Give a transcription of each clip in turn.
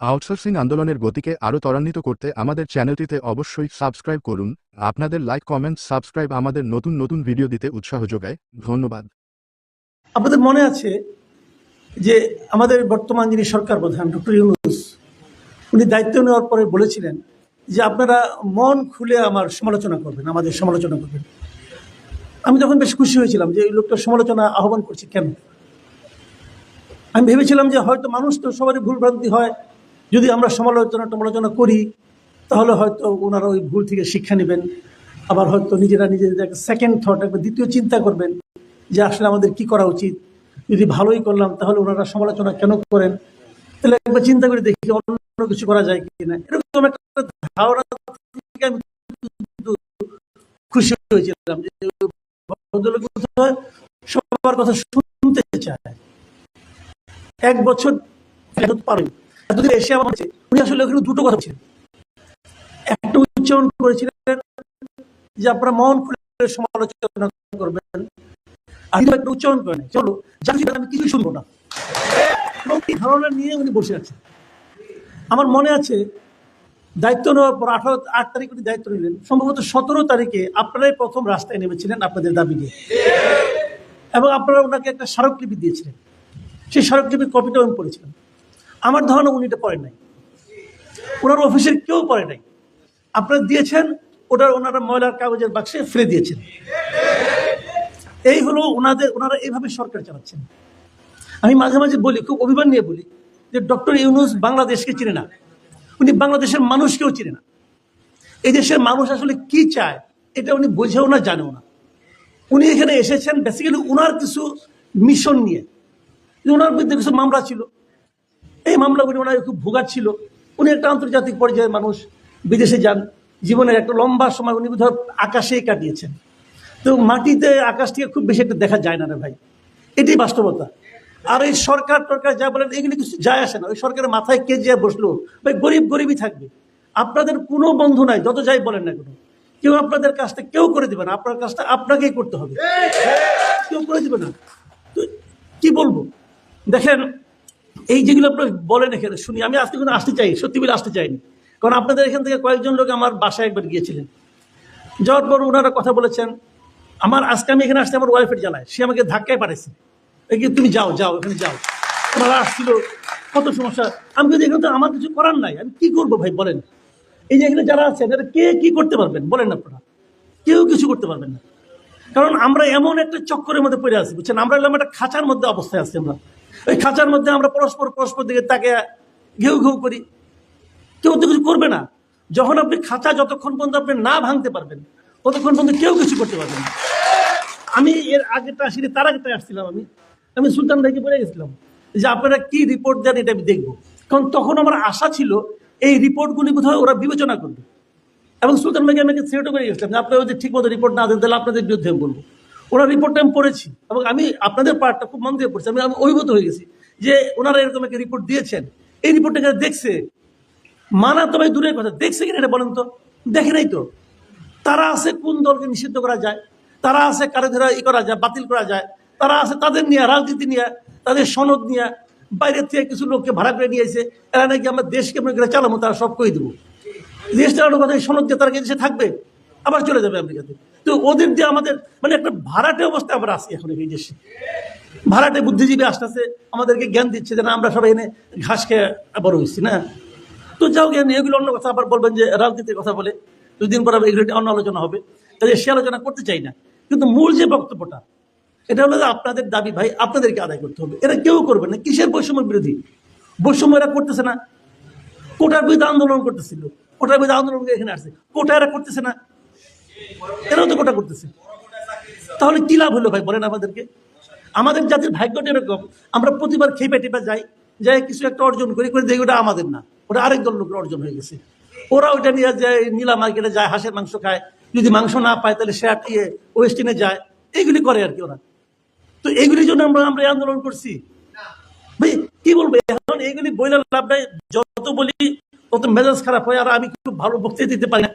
Outsourcing আন্দোলনের গতিকে আরও ত্বরান্বিত করতে আমাদের চ্যানেলটিতে অবশ্যই সাবস্ক্রাইব করুন। আপনাদের লাইক, কমেন্ট, সাবস্ক্রাইব আমাদের নতুন নতুন ভিডিও দিতে উৎসাহ যোগায়। ধন্যবাদ। আপনাদের মনে আছে যে আমাদের বর্তমান যিনি সরকার প্রধান, ডক্টর ইউনুস, উনি দায়িত্ব নেওয়ার পরে বলেছিলেন যে আপনারা মন খুলে আমার সমালোচনা করবেন, আমাদের সমালোচনা করবেন। আমি তখন বেশ খুশি হয়েছিলাম যে এই লোকটা সমালোচনা আহ্বান করছে কেন? আমি ভেবেছিলাম যে হয়তো মানুষ তো সবারই ভুলভ্রান্তি হয় যদি আমরা সমালোচনা টমালোচনা করি, তাহলে হয়তো ওনারা ওই ভুল থেকে শিক্ষা নেবেন। আবার হয়তো নিজেরা নিজেদের একটা সেকেন্ড থট একবার দ্বিতীয় চিন্তা করবেন যে আসলে আমাদের কি করা উচিত। যদি ভালোই করলাম, তাহলে ওনারা সমালোচনা কেন করেন? তাহলে একবার চিন্তা করে দেখি অন্য কিছু করা যায় কিনা। এরকম একটা ধারণা আমি খুশি হয়েছিলাম যে ভদ্রলোক সবার কথা শুনতে চায়। এক বছর পারেন এসে আমার উনি আসলে ওখানে দুটো কথা ছিলেন একটা উচ্চারণ করেছিলেন যে আপনারা মন খুলে সমালোচনা করবেন একটা উচ্চারণ করেন। চলো আমি কিছুই শুনব না। ধারণা নিয়ে উনি বসে আছেন। আমার মনে আছে, দায়িত্ব নেওয়ার পর আঠারো, আট তারিখ উনি দায়িত্ব নিলেন। সম্ভবত সতেরো তারিখে আপনারাই প্রথম রাস্তায় নেমেছিলেন আপনাদের দাবি নিয়ে। এবং আপনারা ওনাকে একটা স্মারকলিপি দিয়েছিলেন। সেই স্মারকলিপির কপিটাও আমি পড়েছিলাম আমার ধারণা উনি এটা পড়েন নাই। ওনার অফিসের কেউ পড়ে নাই। আপনারা দিয়েছেন, ওটার ওনারা ময়লার কাগজের বাক্সে ফেলে দিয়েছেন। এই হলো ওনাদের, ওনারা এইভাবে সরকার চালাচ্ছেন। আমি মাঝে মাঝে বলি, খুব অভিমান নিয়ে বলি যে ডক্টর ইউনুস বাংলাদেশকে চিনে না। উনি বাংলাদেশের মানুষকেও চিনে না। এই দেশের মানুষ আসলে কি চায়, এটা উনি বোঝেও না, জানেও না। উনি এখানে এসেছেন বেসিক্যালি ওনার কিছু মিশন নিয়ে। ওনার বিরুদ্ধে কিছু মামলা ছিল। এই মামলাগুলি ওনার খুব ভোগাচ্ছিল উনি একটা আন্তর্জাতিক পর্যায়ের মানুষ বিদেশে যান। জীবনের একটা লম্বা সময় উনি বোধহয় আকাশেই কাটিয়েছেন। তো মাটিতে আকাশটিকে খুব বেশি একটা দেখা যায় না রে ভাই। এটাই বাস্তবতা। আর এই সরকার টরকার যা বলেন এগুলি কিছু যায় আসে না। ওই সরকারের মাথায় কে যে বসল ভাই গরিব গরিবই থাকবে। আপনাদের কোনো বন্ধু নাই যত যাই বলেন না কোনো। কেউ আপনাদের কাজটা কেউ করে দিবে না। আপনার কাজটা আপনাকেই করতে হবে। কেউ করে দিবে না। তো কি বলব? দেখেন এই যেগুলো আপনার বলেন এখানে, শুনি, আমি আজকে কোনো আসতে চাই সত্যি বলে আসতে চাইনি। কারণ আপনাদের এখান থেকে কয়েকজন লোক আমার বাসায় একবার গিয়েছিলেন। যাওয়ার পর ওনারা কথা বলেছেন, আমার, আজকে আমি এখানে আসতে আমার ওয়াইফের জানায় সে আমাকে ধাক্কায় পাঠাইছে। এই তুমি যাও যাও, এখানে যাও। ওনারা আসছিল, কত সমস্যা, আমি কিন্তু এখানে তো আমার কিছু করার নাই, আমি কি করব ভাই, বলেন। এই যে এখানে যারা আছেন এরা কে কি করতে পারবেন, বলেন আপনারা। কেউ কিছু করতে পারবেন না। কারণ আমরা এমন একটা চক্করের মধ্যে পড়ে আছি, বুঝছেন? আমরা এলাম একটা খাঁচার মধ্যে অবস্থায় আছি আমরা। ওই খাঁচার মধ্যে আমরা পরস্পর পরস্পর দিকে তাকে ঘেউ ঘেউ করি। কেউ তো কিছু করবে না। যখন আপনি খাঁচা যতক্ষণ পর্যন্ত আপনি না ভাঙতে পারবেন, ততক্ষণ পর্যন্ত কেউ কিছু করতে পারবেন না। আমি এর আগেটা আসিনি, তার আগেটা আসছিলাম আমি। আমি সুলতান ভাইকে বলে গেছিলাম যে, আপনারা কি রিপোর্ট দেন এটা আমি দেখব। কারণ তখন আমার আশা ছিল, এই রিপোর্টগুলি বোধহয় ওরা বিবেচনা করবে। এবং সুলতান ভাইকে আমি থ্রেটও করে গেছিলাম যে, আপনারা যদি ঠিক মতো রিপোর্ট না দেন, তাহলে আপনাদের বিরুদ্ধে বলব। ওনার রিপোর্টটা আমি পড়েছি। এবং আমি আপনাদের পার্টটা খুব মন দিয়ে পড়ছি। আমি আমি অভিভূত হয়ে গেছি যে ওনারা এরকম একটা রিপোর্ট দিয়েছেন। এই রিপোর্টটা দেখছে। মানা তো ভাই দূরের কথা। দেখছে কিনা এটা বলেন তো? দেখে নাই তো। তারা আছে কোন দলকে নিষিদ্ধ করা যায়? তারা আছে কারও ধরা ই করা যায়, বাতিল করা যায়। তারা আছে তাদের নিয়ে, রাজনীতি নিয়ে, তাদের সনদ নিয়ে, বাইরের থেকে কিছু লোককে ভাড়া করে নিয়ে এসে এরা নাকি আমরা দেশকে করে চালাবো তারা সব কই দেবো। দেশ চালানোর কথা সনদ দিয়ে তারা দেশে থাকবে? আবার চলে যাবে আমেরিকাতে তো ওদের যে আমাদের মানে একটা ভাড়াটে অবস্থায় আমরা আসি এখন এই দেশে। ভাড়াটে বুদ্ধিজীবী আসতেছে, আমাদেরকে জ্ঞান দিচ্ছে যে না, আমরা সবাই এনে ঘাস খেয়ে বড় হয়েছি, না? তো যাও জ্ঞান এগুলো অন্য কথা, আবার বলবেন যে রাজনীতির কথা বলে, দুদিন পর আবার এগুলো অন্য আলোচনা হবে। তাহলে সে আলোচনা করতে চাই না। কিন্তু মূল যে বক্তব্যটা, এটা হলো যে আপনাদের দাবি ভাই, আপনাদেরকে আদায় করতে হবে। এরা কেউ করবে না, কিসের বৈষম্য বিরোধী? বৈষম্য এরা করতেছে না। কোটার বিরুদ্ধে আন্দোলন করতেছিল। কোটার বিরুদ্ধে আন্দোলন এখানে আসছে। কোটা এরা করতেছে না। এরাও তো কোটা করতেছে। তাহলে কি লাভ হলো ভাই, বলেন আমাদেরকে? আমাদের জাতির ভাগ্যটা এরকম, আমরা প্রতিবার খেপে টেপে যাই যাই কিছু একটা অর্জন করি, করে দেখি ওটা আমাদের না। ওটা আরেক দল লোকের অর্জন হয়ে গেছে। ওরা ওইটা নিয়ে যায়, নীলা মার্কেটে যায়, হাঁসের মাংস খায়। যদি মাংস না পায়, তাহলে সে ইয়ে ওয়েস্টিনে যায়। এইগুলি করে আর কি ওরা। তো এইগুলির জন্য আমরা আমরা আন্দোলন করছি। ভাই, কি বলব, এখন এইগুলি বইলে লাভ নাই। যত বলি, তত মেজাজ খারাপ হয়, আর আমি খুব ভালো বক্তৃতা দিতে পারি না।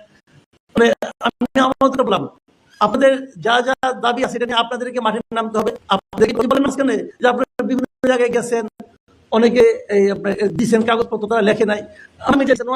আমি আমাদের বললাম আপনাদের যা যা দাবি আছে, এটা নিয়ে আপনাদেরকে মাঠে নামতে হবে। আপনাদেরকে বলেন যে আপনারা বিভিন্ন জায়গায় গেছেন, অনেকে দিচ্ছেন কাগজপত্র, তারা লেখে নাই। আমি চাইছেন